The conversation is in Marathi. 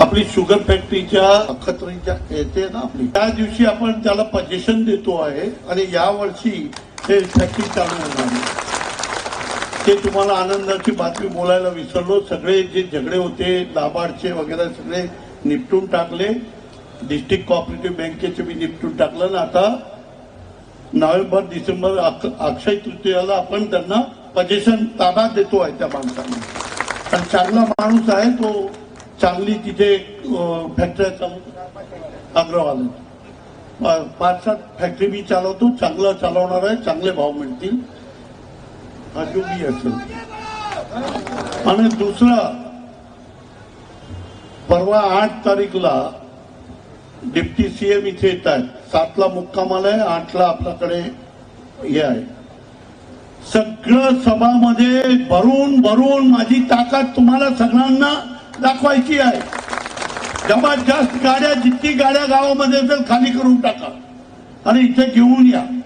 आपली शुगर फॅक्टरीच्या अखत्रीच्या येते ना आपली. त्या दिवशी आपण त्याला पजेशन देतो आहे आणि यावर्षी हे फॅक्टरी चालू होणार ते तुम्हाला आनंदाची बातमी बोलायला विसरलो. सगळे जे झगडे होते नाबार्डचे वगैरे सगळे निपटून टाकले. डिस्ट्रिक्ट कॉपरेटिव्ह बँकेचे मी निपटून टाकलं. ना आता नोव्हेंबर डिसेंबर अक्षय तृतीयाला आपण त्यांना पजेशन ताबा देतो आहे त्या माणसांना. आणि चांगला माणूस आहे तो चांगली तिथे फॅक्टरी अग्रवाल पाच सात फॅक्टरी बी चालवतो चांगलं चालवणार आहे चांगले भाव मिळतील. हा जो असेल. आणि दुसरा परवा आठ तारीखला डिप्टी सीएम इथे येत आहेत. सातला मुक्कामाला आहे आठला आपल्याकडे हे आहे. सगळं सभामध्ये भरून भरून माझी ताकद तुम्हाला सगळ्यांना दाखवायची आहे. जमात जास्त गाड्या जितकी गाड्या गावामध्ये असेल खाली करून टाका. आणि इथे घेऊन या.